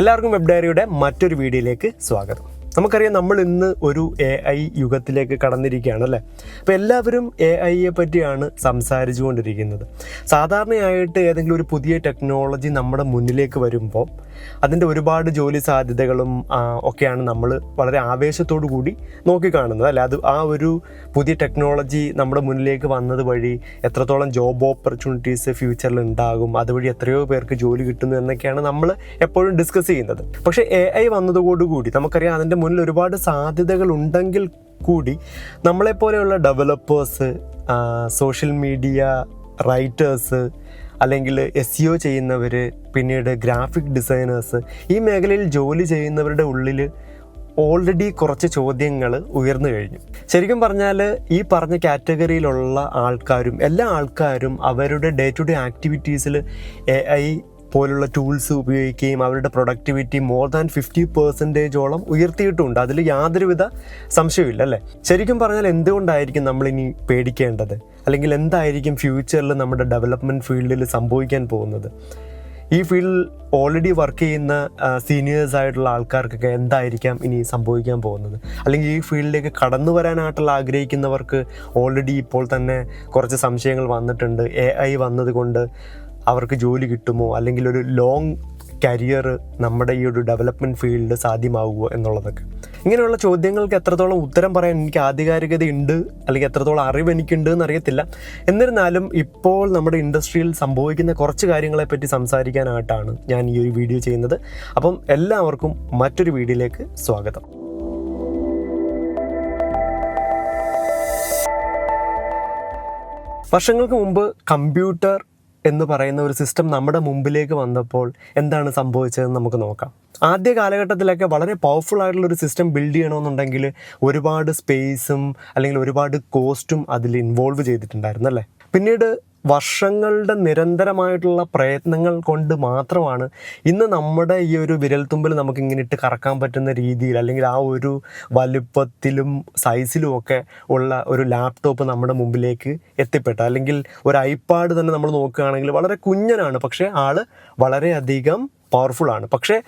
എല്ലാവർക്കും വെബ് ഡയറിയുടെ മറ്റൊരു വീഡിയോയിലേക്ക് സ്വാഗതം. നമുക്കറിയാം നമ്മൾ ഇന്ന് ഒരു എ ഐ യുഗത്തിലേക്ക് കടന്നിരിക്കുകയാണ് അല്ലേ? അപ്പോൾ എല്ലാവരും എ ഐയെ പറ്റിയാണ് സംസാരിച്ചുകൊണ്ടിരിക്കുന്നത്. സാധാരണയായിട്ട് ഏതെങ്കിലും ഒരു പുതിയ ടെക്നോളജി നമ്മുടെ മുന്നിലേക്ക് വരുമ്പോൾ അതിന്റെ ഒരുപാട് ജോലി സാധ്യതകളും ഒക്കെയാണ് നമ്മൾ വളരെ ആവേശത്തോടു കൂടി നോക്കിക്കാണുന്നത്. അല്ല? അത് ആ ഒരു പുതിയ ടെക്നോളജി നമ്മുടെ മുന്നിലേക്ക് വന്നത് വഴി എത്രത്തോളം ജോബ് ഓപ്പർച്യൂണിറ്റീസ് ഫ്യൂച്ചറിൽ ഉണ്ടാകും അതുവഴി എത്രയോ പേർക്ക് ജോലി കിട്ടുന്നു എന്നൊക്കെയാണ് നമ്മൾ എപ്പോഴും ഡിസ്കസ് ചെയ്യുന്നത്. പക്ഷേ എ ഐ വന്നതോടുകൂടി നമുക്കറിയാം അതിന്റെ മുന്നിൽ ഒരുപാട് സാധ്യതകൾ ഉണ്ടെങ്കിൽ കൂടി നമ്മളെപ്പോലെയുള്ള ഡെവലപ്പേഴ്സ് സോഷ്യൽ മീഡിയ റൈറ്റേഴ്സ് അല്ലെങ്കിൽ എസ് സിഒ ചെയ്യുന്നവർ പിന്നീട് ഗ്രാഫിക് ഡിസൈനേഴ്സ് ഈ മേഖലയിൽ ജോലി ചെയ്യുന്നവരുടെ ഉള്ളിൽ ഓൾറെഡി കുറച്ച് ചോദ്യങ്ങൾ ഉയർന്നു കഴിഞ്ഞു. ശരിക്കും പറഞ്ഞാൽ ഈ പറഞ്ഞ കാറ്റഗറിയിലുള്ള ആൾക്കാരും എല്ലാ ആൾക്കാരും അവരുടെ ഡേ ടു ഡേ ആക്ടിവിറ്റീസിൽ എ ഐ പോലുള്ള ടൂൾസ് ഉപയോഗിക്കുകയും അവരുടെ പ്രൊഡക്ടിവിറ്റി മോർ ദാൻ ഫിഫ്റ്റി പെർസെന്റേജോളം ഉയർത്തിയിട്ടുണ്ട്. അതിൽ യാതൊരുവിധ സംശയമില്ല അല്ലേ? ശരിക്കും പറഞ്ഞാൽ എന്തുകൊണ്ടായിരിക്കും നമ്മളിനി പേടിക്കേണ്ടത്? അല്ലെങ്കിൽ എന്തായിരിക്കും ഫ്യൂച്ചറിൽ നമ്മുടെ ഡെവലപ്മെന്റ് ഫീൽഡിൽ സംഭവിക്കാൻ പോകുന്നത്? ഈ ഫീൽഡിൽ ഓൾറെഡി വർക്ക് ചെയ്യുന്ന സീനിയേഴ്സ് ആയിട്ടുള്ള ആൾക്കാർക്കൊക്കെ എന്തായിരിക്കാം ഇനി സംഭവിക്കാൻ പോകുന്നത്? അല്ലെങ്കിൽ ഈ ഫീൽഡിലേക്ക് കടന്നു വരാനായിട്ടുള്ള ആഗ്രഹിക്കുന്നവർക്ക് ഓൾറെഡി ഇപ്പോൾ തന്നെ കുറച്ച് സംശയങ്ങൾ വന്നിട്ടുണ്ട്. എ ഐ വന്നതുകൊണ്ട് അവർക്ക് ജോലി കിട്ടുമോ? അല്ലെങ്കിൽ ഒരു ലോങ് കരിയർ നമ്മുടെ ഈ ഒരു ഡെവലപ്മെന്റ് ഫീൽഡ് സാധ്യമാവുമോ എന്നുള്ളതൊക്കെ. ഇങ്ങനെയുള്ള ചോദ്യങ്ങൾക്ക് എത്രത്തോളം ഉത്തരം പറയാൻ എനിക്ക് ആധികാരികത ഉണ്ട് അല്ലെങ്കിൽ എത്രത്തോളം അറിവ് എനിക്കുണ്ട് എന്ന് അറിയത്തില്ല എന്നിരുന്നാലും ഇപ്പോൾ നമ്മുടെ ഇൻഡസ്ട്രിയിൽ സംഭവിക്കുന്ന കുറച്ച് കാര്യങ്ങളെപ്പറ്റി സംസാരിക്കാനായിട്ടാണ് ഞാൻ ഈ ഒരു വീഡിയോ ചെയ്യുന്നത്. അപ്പം എല്ലാവർക്കും മറ്റൊരു വീഡിയോയിലേക്ക് സ്വാഗതം. വർഷങ്ങൾക്ക് മുമ്പ് കമ്പ്യൂട്ടർ എന്ന് പറയുന്ന ഒരു സിസ്റ്റം നമ്മുടെ മുമ്പിലേക്ക് വന്നപ്പോൾ എന്താണ് സംഭവിച്ചതെന്ന് നമുക്ക് നോക്കാം. ആദ്യ കാലഘട്ടത്തിലൊക്കെ വളരെ പവർഫുൾ ആയിട്ടുള്ള ഒരു സിസ്റ്റം ബിൽഡ് ചെയ്യണമെന്നുണ്ടെങ്കിൽ ഒരുപാട് സ്പേസും അല്ലെങ്കിൽ ഒരുപാട് കോസ്റ്റും അതിൽ ഇൻവോൾവ് ചെയ്തിട്ടുണ്ടായിരുന്നു അല്ലേ? പിന്നീട് വർഷങ്ങളുടെ നിരന്തരമായിട്ടുള്ള പ്രയത്നങ്ങൾ കൊണ്ട് മാത്രമാണ് ഇന്ന് നമ്മുടെ ഈ ഒരു വിരൽത്തുമ്പിൽ നമുക്ക് ഇങ്ങനെ ഇട്ട് കറക്കാൻ പറ്റുന്ന രീതിയിൽ അല്ലെങ്കിൽ ആ ഒരു വലുപ്പത്തിലും സൈസിലും ഒക്കെ ഉള്ള ഒരു ലാപ്ടോപ്പ് നമ്മുടെ മുമ്പിലേക്ക് എത്തിപ്പെട്ട അല്ലെങ്കിൽ ഒരു ഐപാഡ് തന്നെ നമ്മൾ നോക്കുകയാണെങ്കിൽ വളരെ കുഞ്ഞനാണ്. പക്ഷേ ആൾ വളരെയധികം പവർഫുൾ ആണ്. പക്ഷേ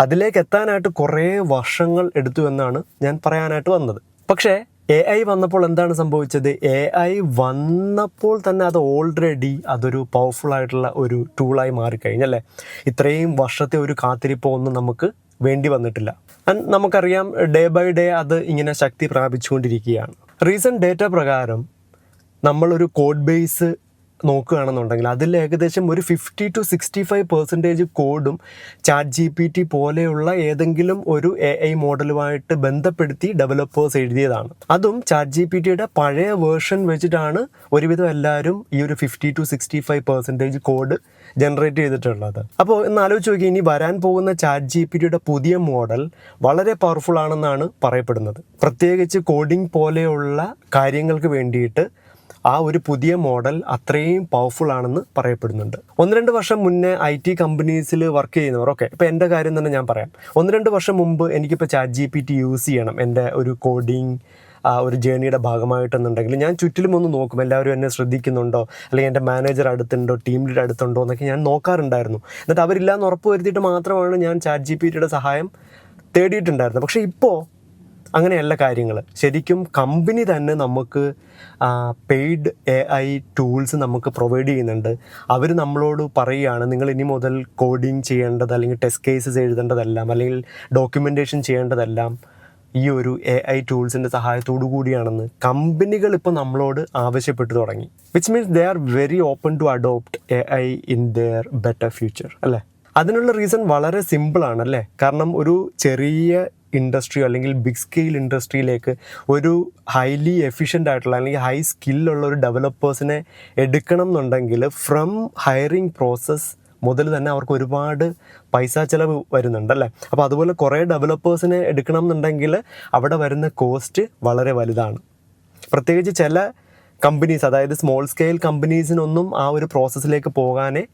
അതിലേക്ക് എത്താനായിട്ട് കുറേ വർഷങ്ങൾ എടുത്തു എന്നാണ് ഞാൻ പറയാനായിട്ട് വന്നത്. പക്ഷേ എ ഐ വന്നപ്പോൾ എന്താണ് സംഭവിച്ചത്? എ ഐ വന്നപ്പോൾ തന്നെ അത് ഓൾറെഡി അതൊരു പവർഫുൾ ആയിട്ടുള്ള ഒരു ടൂളായി മാറിക്കഴിഞ്ഞല്ലേ ഇത്രയും വർഷത്തെ ഒരു കാത്തിരിപ്പോ ഒന്നും നമുക്ക് വേണ്ടി വന്നിട്ടില്ല. ആൻഡ് നമുക്കറിയാം ഡേ ബൈ ഡേ അത് ഇങ്ങനെ ശക്തി പ്രാപിച്ചുകൊണ്ടിരിക്കുകയാണ്. റീസെന്റ് ഡേറ്റ പ്രകാരം നമ്മളൊരു കോഡ് ബേസ് നോക്കുകയാണെന്നുണ്ടെങ്കിൽ അതിൽ ഏകദേശം ഒരു fifty to sixty five percentage കോഡും ചാറ്റ് ജി പി ടി പോലെയുള്ള ഏതെങ്കിലും ഒരു എ ഐ മോഡലുമായിട്ട് ബന്ധപ്പെടുത്തി ഡെവലപ്പേഴ്സ് എഴുതിയതാണ്. അതും ചാറ്റ് ജി പി ടിയുടെ പഴയ വേർഷൻ വെച്ചിട്ടാണ് ഒരുവിധം എല്ലാവരും ഈ ഒരു fifty to sixty five percentage code generate ചെയ്തിട്ടുള്ളത്. അപ്പോൾ ഒന്ന് ആലോചിച്ച് നോക്കി ഇനി വരാൻ പോകുന്ന ചാറ്റ് ജി പി ടിയുടെ പുതിയ മോഡൽ വളരെ പവർഫുൾ ആണെന്നാണ് പറയപ്പെടുന്നത്. പ്രത്യേകിച്ച് കോഡിംഗ് പോലെയുള്ള കാര്യങ്ങൾക്ക് വേണ്ടിയിട്ട് ആ ഒരു പുതിയ മോഡൽ അത്രയും പവർഫുൾ ആണെന്ന് പറയപ്പെടുന്നുണ്ട്. ഒന്ന് രണ്ട് വർഷം മുന്നേ ഐ ടി കമ്പനീസിൽ വർക്ക് ചെയ്യുന്നവർ ഓക്കെ ഇപ്പോൾ എന്റെ കാര്യം തന്നെ ഞാൻ പറയാം. ഒന്ന് രണ്ട് വർഷം മുമ്പ് എനിക്കിപ്പോൾ chat G P T use ചെയ്യണം. എന്റെ ഒരു കോഡിങ് ആ ഒരു ജേണിയുടെ ഭാഗമായിട്ടെന്നുണ്ടെങ്കിൽ ഞാൻ ചുറ്റിലും ഒന്ന് നോക്കും. എല്ലാവരും എന്നെ ശ്രദ്ധിക്കുന്നുണ്ടോ? അല്ലെങ്കിൽ എന്റെ മാനേജർ അടുത്തുണ്ടോ? ടീം ലീഡ് അടുത്തുണ്ടോ? എന്നൊക്കെ ഞാൻ നോക്കാറുണ്ടായിരുന്നു. എന്നിട്ട് അവരില്ലാന്ന് ഉറപ്പ് വരുത്തിയിട്ട് മാത്രമാണ് ഞാൻ ചാറ്റ് ജി പി ടിയുടെ സഹായം തേടിയിട്ടുണ്ടായിരുന്നത്. പക്ഷേ ഇപ്പോൾ അങ്ങനെയല്ല കാര്യങ്ങൾ ശരിക്കും കമ്പനി തന്നെ നമുക്ക് പെയ്ഡ് എ ഐ ടൂൾസ് നമുക്ക് പ്രൊവൈഡ് ചെയ്യുന്നുണ്ട്. അവർ നമ്മളോട് പറയുകയാണ് നിങ്ങൾ ഇനി മുതൽ കോഡിങ് ചെയ്യേണ്ടത് അല്ലെങ്കിൽ ടെസ്റ്റ് കേസസ് എഴുതേണ്ടതെല്ലാം അല്ലെങ്കിൽ ഡോക്യുമെന്റേഷൻ ചെയ്യേണ്ടതെല്ലാം ഈ ഒരു എ ഐ ടൂൾസിന്റെ സഹായത്തോടു കൂടിയാണെന്ന് കമ്പനികൾ ഇപ്പോൾ നമ്മളോട് ആവശ്യപ്പെട്ടു തുടങ്ങി. Which means they are very open to adopt A I in their better future അല്ലേ? അതിനുള്ള റീസൺ വളരെ സിമ്പിളാണ് അല്ലേ? കാരണം ഒരു ചെറിയ ഇൻഡസ്ട്രി അല്ലെങ്കിൽ ബിഗ് സ്കെയിൽ ഇൻഡസ്ട്രിയിലേക്ക് ഒരു ഹൈലി എഫിഷ്യന്റ് ആയിട്ടുള്ള അല്ലെങ്കിൽ ഹൈ സ്കില്ലുള്ള ഒരു ഡെവലപ്പേഴ്സിനെ എടുക്കണം എന്നുണ്ടെങ്കിൽ ഫ്രം ഹയറിംഗ് പ്രോസസ്സ് മുതൽ തന്നെ അവർക്ക് ഒരുപാട് പൈസ ചിലവ് വരുന്നുണ്ട് അല്ലേ? അപ്പോൾ അതുപോലെ കുറേ ഡെവലപ്പേഴ്സിനെ എടുക്കണം എന്നുണ്ടെങ്കിൽ അവിടെ വരുന്ന കോസ്റ്റ് വളരെ വലുതാണ്. പ്രത്യേകിച്ച് ചില കമ്പനീസ് അതായത് സ്മോൾ സ്കെയിൽ കമ്പനീസിനൊന്നും ആ ഒരു പ്രോസസ്സിലേക്ക് പോകാനേ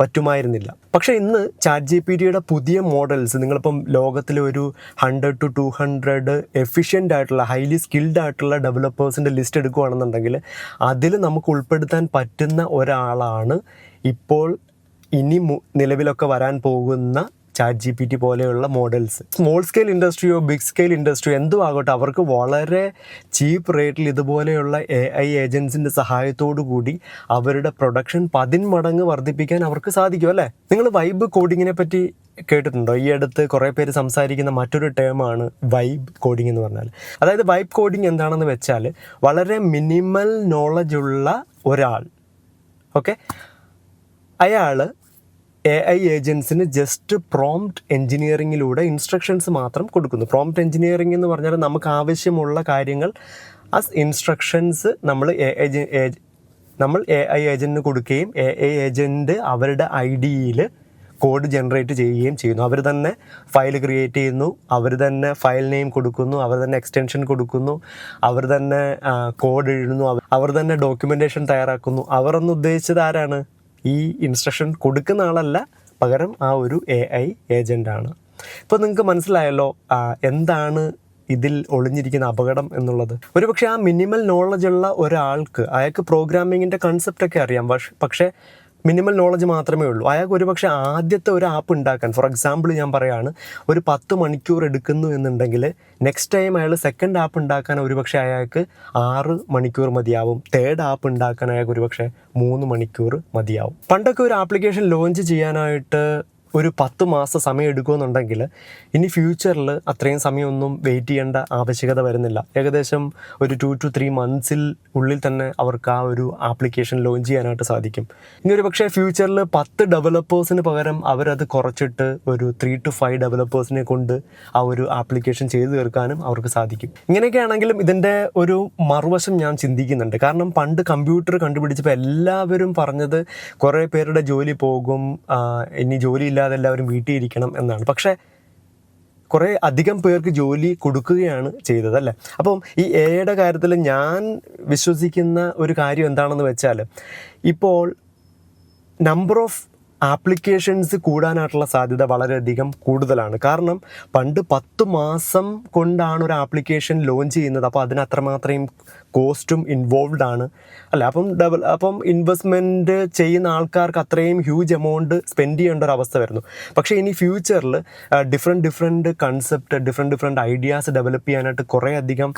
പറ്റുമായിരുന്നില്ല. പക്ഷേ ഇന്ന് ചാറ്റ് ജി പി ടിയുടെ പുതിയ മോഡൽസ് നിങ്ങളിപ്പം ലോകത്തിലെ ഒരു hundred to two hundred efficient ആയിട്ടുള്ള ഹൈലി സ്കിൽഡ് ആയിട്ടുള്ള ഡെവലപ്പേഴ്സിന്റെ ലിസ്റ്റ് എടുക്കുകയാണെന്നുണ്ടെങ്കിൽ അതിൽ നമുക്ക് ഉൾപ്പെടുത്താൻ പറ്റുന്ന ഒരാളാണ് ഇപ്പോൾ ഇനി നിലവിലൊക്കെ വരാൻ പോകുന്ന ചാറ്റ് ജി പി ടി പോലെയുള്ള മോഡൽസ് സ്മോൾ സ്കെയിൽ ഇൻഡസ്ട്രിയോ ബിഗ് സ്കെയിൽ ഇൻഡസ്ട്രിയോ എന്തും ആകട്ടെ അവർക്ക് വളരെ ചീപ്പ് റേറ്റിൽ ഇതുപോലെയുള്ള എ ഐ ഏജൻസിന്റെ സഹായത്തോടു കൂടി അവരുടെ പ്രൊഡക്ഷൻ പതിന്മടങ്ങ് വർദ്ധിപ്പിക്കാൻ അവർക്ക് സാധിക്കും അല്ലേ? നിങ്ങൾ വൈബ് കോഡിങ്ങിനെ പറ്റി കേട്ടിട്ടുണ്ടോ? ഈ അടുത്ത് കുറേ പേര് സംസാരിക്കുന്ന മറ്റൊരു ടേമാണ് വൈബ് കോഡിംഗ് എന്ന് പറഞ്ഞാൽ. അതായത് വൈബ് കോഡിംഗ് എന്താണെന്ന് വെച്ചാൽ വളരെ മിനിമൽ നോളജുള്ള ഒരാൾ ഓക്കെ അയാൾ എ ഐ ഏജൻസിന് ജസ്റ്റ് പ്രോംപ്റ്റ് എഞ്ചിനീയറിങ്ങിലൂടെ ഇൻസ്ട്രക്ഷൻസ് മാത്രം കൊടുക്കുന്നു. പ്രോംപ്റ്റ് എഞ്ചിനീയറിംഗ് എന്ന് പറഞ്ഞാൽ നമുക്ക് ആവശ്യമുള്ള കാര്യങ്ങൾ ആസ് ഇൻസ്ട്രക്ഷൻസ് നമ്മൾ എ ഐ നമ്മൾ എ ഐ ഏജന്റിന് കൊടുക്കുകയും എ ഐ ഏജന്റ് അവരുടെ ഐ ഡിയിൽ കോഡ് ജനറേറ്റ് ചെയ്യുകയും ചെയ്യുന്നു. അവർ തന്നെ ഫയൽ ക്രിയേറ്റ് ചെയ്യുന്നു. അവർ തന്നെ ഫയൽ നെയിം കൊടുക്കുന്നു. അവർ തന്നെ എക്സ്റ്റൻഷൻ കൊടുക്കുന്നു. അവർ തന്നെ കോഡ് എഴുതുന്നു. അവർ- തന്നെ ഡോക്യുമെന്റേഷൻ തയ്യാറാക്കുന്നു. അവർ ഉദ്ദേശിച്ചത് ആരാണ്? ഈ ഇൻസ്ട്രക്ഷൻ കൊടുക്കുന്ന ആളല്ല. പകരം ആ ഒരു എ ഐ ഏജന്റാണ് ഇപ്പോൾ നിങ്ങൾക്ക് മനസ്സിലായല്ലോ എന്താണ് ഇതിൽ ഒളിഞ്ഞിരിക്കുന്ന അപകടം എന്നുള്ളത്. ഒരുപക്ഷെ ആ മിനിമൽ നോളജ് ഉള്ള ഒരാൾക്ക് അയാൾക്ക് പ്രോഗ്രാമിങ്ങിന്റെ കൺസെപ്റ്റൊക്കെ അറിയാം. പക്ഷേ മിനിമൽ നോളജ് മാത്രമേ ഉള്ളൂ. അയാൾക്ക് ഒരുപക്ഷെ ആദ്യത്തെ ഒരു ആപ്പ് ഉണ്ടാക്കാൻ ഫോർ എക്സാമ്പിൾ ഞാൻ പറയാണ് ഒരു പത്ത് മണിക്കൂർ എടുക്കുന്നു എന്നുണ്ടെങ്കിൽ നെക്സ്റ്റ് ടൈം അയാൾ സെക്കൻഡ് ആപ്പ് ഉണ്ടാക്കാൻ ഒരുപക്ഷെ അയാൾക്ക് ആറ് മണിക്കൂർ മതിയാവും. തേർഡ് ആപ്പ് ഉണ്ടാക്കാൻ അയാൾക്ക് ഒരുപക്ഷെ മൂന്ന് മണിക്കൂർ മതിയാവും. പണ്ടൊക്കെ ഒരു ആപ്ലിക്കേഷൻ ലോഞ്ച് ചെയ്യാനായിട്ട് ഒരു പത്ത് മാസം സമയം എടുക്കുമെന്നുണ്ടെങ്കിൽ ഇനി ഫ്യൂച്ചറിൽ അത്രയും സമയമൊന്നും വെയിറ്റ് ചെയ്യേണ്ട ആവശ്യകത വരുന്നില്ല. ഏകദേശം ഒരു ടു ടു ത്രീ മന്ത്സിൽ ഉള്ളിൽ തന്നെ അവർക്ക് ആ ഒരു ആപ്ലിക്കേഷൻ ലോഞ്ച് ചെയ്യാനായിട്ട് സാധിക്കും. ഇനി ഒരു പക്ഷേ ഫ്യൂച്ചറിൽ പത്ത് ഡെവലപ്പേഴ്സിന് പകരം അവരത് കുറച്ചിട്ട് ഒരു ത്രീ ടു ഫൈവ് ഡെവലപ്പേഴ്സിനെ കൊണ്ട് ആ ഒരു ആപ്ലിക്കേഷൻ ചെയ്തു തീർക്കാനും അവർക്ക് സാധിക്കും. ഇങ്ങനെയൊക്കെ ആണെങ്കിലും ഇതിന്റെ ഒരു മറുവശം ഞാൻ ചിന്തിക്കുന്നുണ്ട്. കാരണം പണ്ട് കമ്പ്യൂട്ടർ കണ്ടുപിടിച്ചപ്പോൾ എല്ലാവരും പറഞ്ഞത് കുറേ പേരുടെ ജോലി പോകും ഇനി ജോലി ഇല്ലാതെ എല്ലാവരും വീട്ടിൽ ഇരിക്കണം എന്നാണ്. പക്ഷേ കുറേ അധികം പേർക്ക് ജോലി കൊടുക്കുകയാണ് ചെയ്തത് അല്ലേ? അപ്പം ഈ എയുടെ കാര്യത്തിൽ ഞാൻ വിശ്വസിക്കുന്ന ഒരു കാര്യം എന്താണെന്ന് വെച്ചാൽ ഇപ്പോൾ നമ്പർ ഓഫ് ആപ്ലിക്കേഷൻസ് കൂടാനായിട്ടുള്ള സാധ്യത വളരെയധികം കൂടുതലാണ്. കാരണം പണ്ട് പത്ത് മാസം കൊണ്ടാണ് ഒരു ആപ്ലിക്കേഷൻ ലോഞ്ച് ചെയ്യുന്നത്. അപ്പോൾ അതിന് അത്രമാത്രം കോസ്റ്റും ഇൻവോൾവ്ഡ് ആണ്. അല്ല അപ്പം ഡെവൽ അപ്പം ഇൻവെസ്റ്റ്മെന്റ് ചെയ്യുന്ന ആൾക്കാർക്ക് അത്രയും ഹ്യൂജ് എമൗണ്ട് സ്പെൻഡ് ചെയ്യേണ്ട ഒരു അവസ്ഥ വരുന്നു. പക്ഷേ ഇനി ഫ്യൂച്ചറിൽ different different concept different different ideas develop ചെയ്യാനായിട്ട് കുറേ അധികം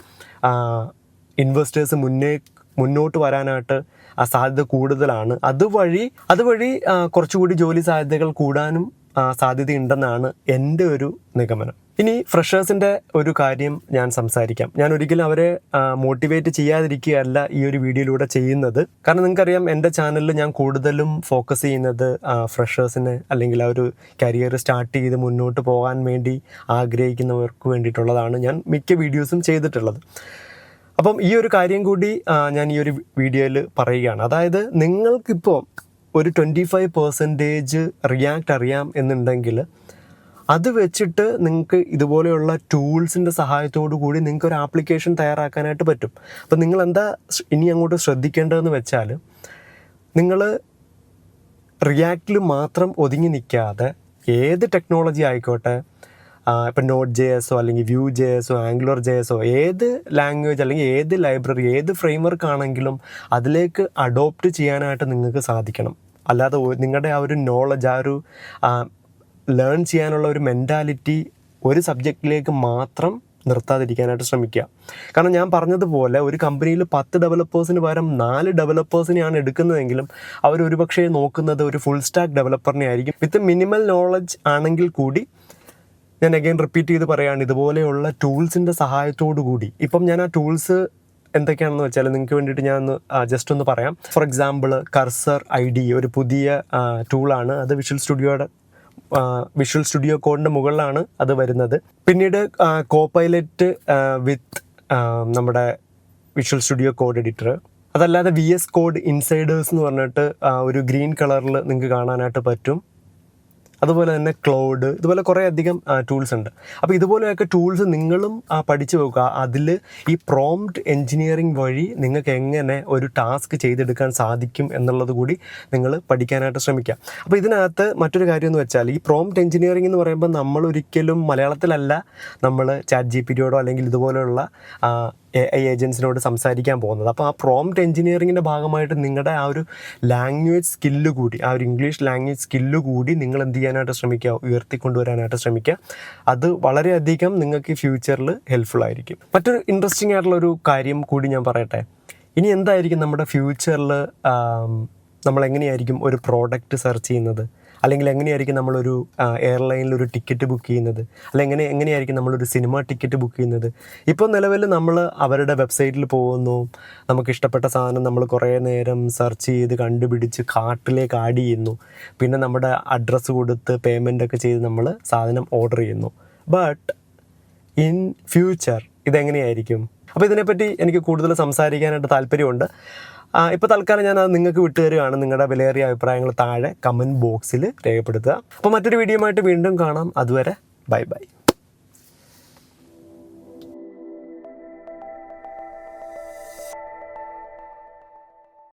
ഇൻവെസ്റ്റേഴ്സ് മുന്നേ മുന്നോട്ട് വരാനായിട്ട് സാധ്യത കൂടുതലാണ്. അതുവഴി അതുവഴി കുറച്ചുകൂടി ജോലി സാധ്യതകൾ കൂടാനും സാധ്യത സാധ്യതയുണ്ടെന്നാണ് എന്റെ ഒരു നിഗമനം. ഇനി ഫ്രഷേഴ്സിന്റെ ഒരു കാര്യം ഞാൻ സംസാരിക്കാം. ഞാൻ ഒരിക്കലും അവരെ മോട്ടിവേറ്റ് ചെയ്യാതിരിക്കുകയല്ല ഈ ഒരു വീഡിയോയിലൂടെ ചെയ്യുന്നത്. കാരണം നിങ്ങൾക്കറിയാം എന്റെ ചാനലിൽ ഞാൻ കൂടുതലും ഫോക്കസ് ചെയ്യുന്നത് ഫ്രഷേഴ്സിനെ അല്ലെങ്കിൽ ആ ഒരു കരിയർ സ്റ്റാർട്ട് ചെയ്ത് മുന്നോട്ട് പോകാൻ വേണ്ടി ആഗ്രഹിക്കുന്നവർക്ക് വേണ്ടിയിട്ടുള്ളതാണ് ഞാൻ മിക്ക വീഡിയോസും ചെയ്തിട്ടുള്ളത്. അപ്പം ഈ ഒരു കാര്യം കൂടി ഞാൻ ഈ ഒരു വീഡിയോയിൽ പറയുകയാണ്. അതായത് നിങ്ങൾക്കിപ്പോൾ ഒരു ട്വന്റി ഫൈവ് പെർസെന്റേജ് റിയാക്ട് അറിയാം എന്നുണ്ടെങ്കിൽ അത് വെച്ചിട്ട് നിങ്ങൾക്ക് ഇതുപോലെയുള്ള ടൂൾസിന്റെ സഹായത്തോടു കൂടി നിങ്ങൾക്ക് ഒരു ആപ്ലിക്കേഷൻ തയ്യാറാക്കാനായിട്ട് പറ്റും. അപ്പം നിങ്ങൾ എന്താ ഇനി അങ്ങോട്ട് ശ്രദ്ധിക്കേണ്ടതെന്ന് വെച്ചാൽ നിങ്ങൾ റിയാക്റ്റിൽ മാത്രം ഒതുങ്ങി നിൽക്കാതെ ഏത് ടെക്നോളജി ആയിക്കോട്ടെ ഇപ്പം നോട്ട് ജെ എസോ അല്ലെങ്കിൽ വ്യൂ ജെ എസോ ആംഗുലർ ജെ എസോ ഏത് ലാംഗ്വേജ് അല്ലെങ്കിൽ ഏത് ലൈബ്രറി ഏത് ഫ്രെയിംവർക്ക് ആണെങ്കിലും അതിലേക്ക് അഡോപ്റ്റ് ചെയ്യാനായിട്ട് നിങ്ങൾക്ക് സാധിക്കണം. അല്ലാതെ നിങ്ങളുടെ ആ ഒരു നോളജ് ആ ഒരു ലേൺ ചെയ്യാനുള്ള ഒരു മെന്റാലിറ്റി ഒരു സബ്ജക്റ്റിലേക്ക് മാത്രം നിർത്താതിരിക്കാനായിട്ട് ശ്രമിക്കുക. കാരണം ഞാൻ പറഞ്ഞതുപോലെ ഒരു കമ്പനിയിൽ പത്ത് ഡെവലപ്പേഴ്സിന് പകരം നാല് ഡെവലപ്പേഴ്സിനെയാണ് എടുക്കുന്നതെങ്കിലും അവർ ഒരുപക്ഷെ നോക്കുന്നത് ഒരു ഫുൾ സ്റ്റാക്ക് ഡെവലപ്പറിനെ ആയിരിക്കും. വിത്ത് മിനിമൽ നോളജ് ആണെങ്കിൽ കൂടി ഞാൻ അഗൈൻ റിപ്പീറ്റ് ചെയ്ത് പറയുകയാണ് ഇതുപോലെയുള്ള ടൂൾസിന്റെ സഹായത്തോടു കൂടി. ഇപ്പം ഞാൻ ആ ടൂൾസ് എന്തൊക്കെയാണെന്ന് വെച്ചാൽ നിങ്ങൾക്ക് വേണ്ടിയിട്ട് ഞാൻ ഒന്ന് ജസ്റ്റ് ഒന്ന് പറയാം. For example Cursor I D ഒരു പുതിയ ടൂളാണ് അത് വിഷ്വൽ സ്റ്റുഡിയോയുടെ വിഷ്വൽ സ്റ്റുഡിയോ കോഡിന്റെ മുകളിലാണ് അത് വരുന്നത്. പിന്നീട് കോപ്പൈലറ്റ് വിത്ത് നമ്മുടെ വിഷ്വൽ സ്റ്റുഡിയോ കോഡ് എഡിറ്റർ അതല്ലാതെ വി എസ് കോഡ് ഇൻസൈഡേഴ്സ് എന്ന് പറഞ്ഞിട്ട് ഒരു ഗ്രീൻ കളറിൽ നിങ്ങൾക്ക് കാണാനായിട്ട് പറ്റും. അതുപോലെ തന്നെ ക്ലൗഡ് ഇതുപോലെ കുറേ അധികം ടൂൾസ് ഉണ്ട്. അപ്പോൾ ഇതുപോലെയൊക്കെ ടൂൾസ് നിങ്ങളും പഠിച്ചു വെക്കുക. അതിൽ ഈ പ്രോംപ്റ്റ് എഞ്ചിനീയറിംഗ് വഴി നിങ്ങൾക്ക് എങ്ങനെ ഒരു ടാസ്ക് ചെയ്തെടുക്കാൻ സാധിക്കും എന്നുള്ളത് കൂടി നിങ്ങൾ പഠിക്കാനായിട്ട് ശ്രമിക്കുക. അപ്പോൾ ഇതിനകത്ത് മറ്റൊരു കാര്യം എന്ന് വെച്ചാൽ ഈ പ്രോംപ്റ്റ് എഞ്ചിനീയറിംഗ് എന്ന് പറയുമ്പോൾ നമ്മൾ ഒരിക്കലും മലയാളത്തിലല്ല നമ്മൾ ചാറ്റ് ജി പി ടിയോടോ അല്ലെങ്കിൽ ഇതുപോലെയുള്ള എ ഐ ഏജൻസിനോട് സംസാരിക്കാൻ പോകുന്നത്. അപ്പോൾ ആ പ്രോംപ്റ്റ് എഞ്ചിനീയറിങ്ങിന്റെ ഭാഗമായിട്ട് നിങ്ങളുടെ ആ ഒരു ലാംഗ്വേജ് സ്കില്ല് കൂടി ആ ഒരു ഇംഗ്ലീഷ് ലാംഗ്വേജ് സ്കില്ല് കൂടി നിങ്ങൾ എന്ത് ചെയ്യാനായിട്ട് ശ്രമിക്കുക ഉയർത്തിക്കൊണ്ടുവരാനായിട്ട് ശ്രമിക്കുക. അത് വളരെയധികം നിങ്ങൾക്ക് ഫ്യൂച്ചറിൽ ഹെൽപ്ഫുൾ ആയിരിക്കും. മറ്റൊരു ഇൻട്രസ്റ്റിംഗ് ആയിട്ടുള്ള ഒരു കാര്യം കൂടി ഞാൻ പറയട്ടെ. ഇനി എന്തായിരിക്കും നമ്മുടെ ഫ്യൂച്ചറിൽ നമ്മൾ എങ്ങനെയായിരിക്കും ഒരു പ്രോഡക്റ്റ് സെർച്ച് ചെയ്യുന്നത്? അല്ലെങ്കിൽ എങ്ങനെയായിരിക്കും നമ്മളൊരു എയർലൈനിൽ ഒരു ടിക്കറ്റ് ബുക്ക് ചെയ്യുന്നത്? അല്ലെങ്കിൽ എങ്ങനെ എങ്ങനെയായിരിക്കും നമ്മളൊരു സിനിമ ടിക്കറ്റ് ബുക്ക് ചെയ്യുന്നത്? ഇപ്പോൾ നിലവിൽ നമ്മൾ അവരുടെ വെബ്സൈറ്റിൽ പോകുന്നു. നമുക്ക് ഇഷ്ടപ്പെട്ട സാധനം നമ്മൾ കുറേ നേരം സെർച്ച് ചെയ്ത് കണ്ടുപിടിച്ച് കാർട്ടിലേക്ക് ആഡ് ചെയ്യുന്നു. പിന്നെ നമ്മുടെ അഡ്രസ്സ് കൊടുത്ത് പേയ്മെന്റ് ഒക്കെ ചെയ്ത് നമ്മൾ സാധനം ഓർഡർ ചെയ്യുന്നു. ബട്ട് ഇൻ ഫ്യൂച്ചർ ഇതെങ്ങനെയായിരിക്കും? അപ്പോൾ ഇതിനെപ്പറ്റി എനിക്ക് കൂടുതൽ സംസാരിക്കാനായിട്ട് താല്പര്യമുണ്ട്. ഇപ്പോൾ തൽക്കാലം ഞാൻ അത് നിങ്ങൾക്ക് വിട്ടുതരികയാണ്. നിങ്ങളുടെ വിലയേറിയ അഭിപ്രായങ്ങൾ താഴെ കമന്റ് ബോക്സിൽ രേഖപ്പെടുത്തുക. അപ്പോൾ മറ്റൊരു വീഡിയോ വീണ്ടും കാണാം. അതുവരെ ബൈ ബൈ.